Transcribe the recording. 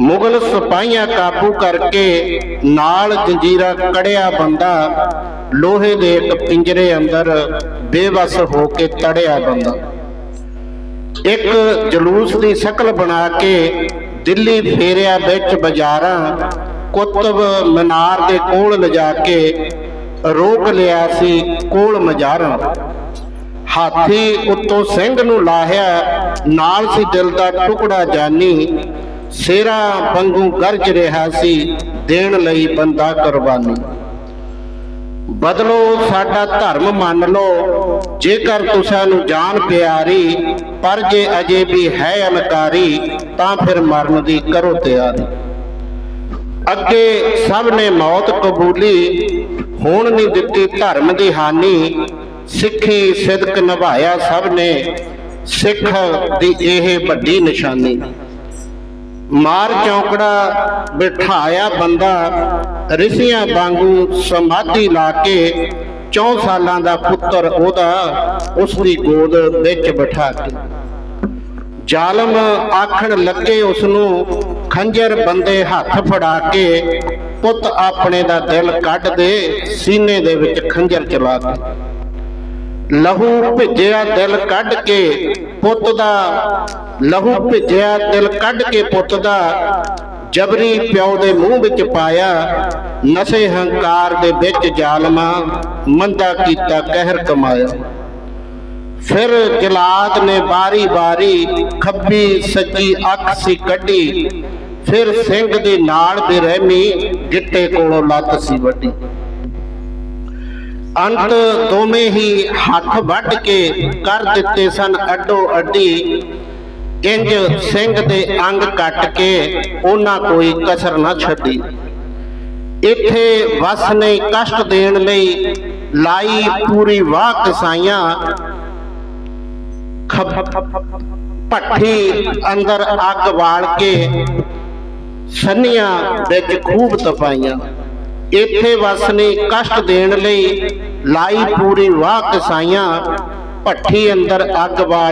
ਮੁਗਲ ਸਿਪਾਹੀਆਂ ਕਾਬੂ ਕਰਕੇ ਨਾਲ ਜੰਜੀਰਾ ਕੜਿਆ ਬੰਦਾ ਲੋਹੇ ਦੇ ਇੱਕ ਪਿੰਜਰੇ ਅੰਦਰ ਬੇਵਸ ਹੋ ਕੇ ਤੜਿਆ ਬੰਦਾ। ਇੱਕ ਜਲੂਸ ਦੀ ਸ਼ਕਲ ਬਣਾ ਕੇ ਦਿੱਲੀ ਫੇਰਿਆ ਵਿੱਚ ਬਾਜ਼ਾਰਾਂ ਕੁਤਬ ਮਨਾਰ ਦੇ ਕੋਲ ਲਿਜਾ ਕੇ ਰੋਕ ਲਿਆ ਸੀ ਕੋਲ ਮਜ਼ਾਰਾਂ। ਹਾਥੀ ਉੱਤੋਂ ਸਿੰਘ ਨੂੰ ਲਾਹਿਆ, ਨਾਲ ਸੀ ਦਿਲ ਦਾ ਟੁਕੜਾ ਜਾਨੀ ਸੇਰਾ ਵਾਂਗੂ ਗਰਜ ਰਿਹਾ ਸੀ, ਦੇਣ ਲਈ ਬੰਦਾ ਕੁਰਬਾਨੀ। ਬਦਲੋ ਸਾਡਾ ਧਰਮ ਮੰਨ ਲਓ, ਜੇਕਰ ਤੁਸਾਂ ਨੂੰ ਜਾਨ ਪਿਆਰੀ, ਪਰ ਜੇ ਅਜੇ ਵੀ ਹੈ ਅਨਕਾਰੀ, ਤਾਂ ਫਿਰ ਮਰਨ ਦੀ ਕਰੋ ਤਿਆਰੀ। ਅੱਗੇ ਸਭ ਨੇ ਮੌਤ ਕਬੂਲੀ, ਹੁਣ ਨਹੀਂ ਦਿੱਤੀ ਧਰਮ ਦੀ ਹਾਨੀ, ਸਿੱਖੀ ਸਿਦਕ ਨਿਭਾਇਆ ਸਭ ਨੇ, ਸਿੱਖ ਦੀ ਇਹ ਵੱਡੀ ਨਿਸ਼ਾਨੀ। ਮਾਰ ਚੌਕੜਾ ਬਿਠਾਇਆ ਬੰਦਾ, ਰਿਸ਼ੀਆਂ ਵਾਂਗੂ ਸਮਾਧੀ ਲਾ ਕੇ 4 ਸਾਲਾਂ ਦਾ ਪੁੱਤਰ ਉਹਦਾ ਉਸ ਦੀ ਗੋਦ ਵਿੱਚ ਬਿਠਾ ਕੇ ਜ਼ਾਲਮ ਆਖਣ ਲੱਗੇ ਉਸ ਨੂੰ ਖੰਜਰ ਬੰਦੇ ਹੱਥ ਫੜਾ ਕੇ ਪੁੱਤ ਆਪਣੇ ਦਾ ਦਿਲ ਕੱਢ ਦੇ, ਸੀਨੇ ਦੇ ਵਿੱਚ ਖੰਜਰ ਚਲਾ ਕੇ ਲਹੂ ਭਿੱਜਿਆ ਦਿਲ ਕੱਢ ਕੇ ਪੁੱਤ ਦਾ ਲਹੂ ਭਿੱਜਿਆ ਦਿਲ ਕੱਢ ਕੇ ਪੁੱਤ ਦਾ ਜਬਰੀ ਪਿਓ ਦੇ ਮੂੰਹ ਵਿੱਚ ਪਾਇਆ। ਨਸ਼ੇ ਹੰਕਾਰ ਦੇ ਵਿੱਚ ਜ਼ਾਲਮਾ ਮੰਦਾ ਕੀਤਾ ਕਹਿਰ ਕਮਾਇਆ। ਫਿਰ ਜਲਾਦ ਨੇ ਬਾਰੀ ਬਾਰੀ ਖੱਬੀ ਸੱਜੀ ਅੱਖ ਸੀ ਕੱਢੀ ਫਿਰ ਸਿੰਘ ਦੇ ਨਾਲ ਬੇਰਹਿਮੀ ਗਿੱਟੇ ਕੋਲੋਂ ਲੱਤ ਸੀ ਵੱਡੀ ਅੰਤ ਦੋਵੇਂ ਹੀ ਹੱਥ ਵੱਢ ਕੇ ਕਰ ਦਿੱਤੇ ਸਨ ਅੱਡੋ ਅੱਡੀ ਇੰਜ ਸਿੰਘ ਦੇ ਅੰਗ ਕੱਟ ਕੇ ਉਹਨਾਂ ਕੋਈ ਕਸਰ ਨਾ ਛੱਡੀ। ਇੱਥੇ ਵਸ ਨੇ ਕਸ਼ਟ ਦੇਣ ਲਈ ਲਾਈ ਪੂਰੀ ਵਾਹ ਕਸਾਈਆਂ। ਭੱਠੀ ਅੰਦਰ ਅੱਗ ਬਾਲ ਕੇ ਸੰਨੀਆਂ ਵਿੱਚ ਖੂਬ ਤਪਾਈਆਂ। ਇੱਥੇ ਵਸ ਨੇ ਕਸ਼ਟ ਦੇਣ ਲਈ ਲਾਈ ਪੂਰੀ ਵਾਹ ਕਸਾਈਆਂ। ਭੱਠੀ ਅੰਦਰ ਅੱਗ ਬਾਲ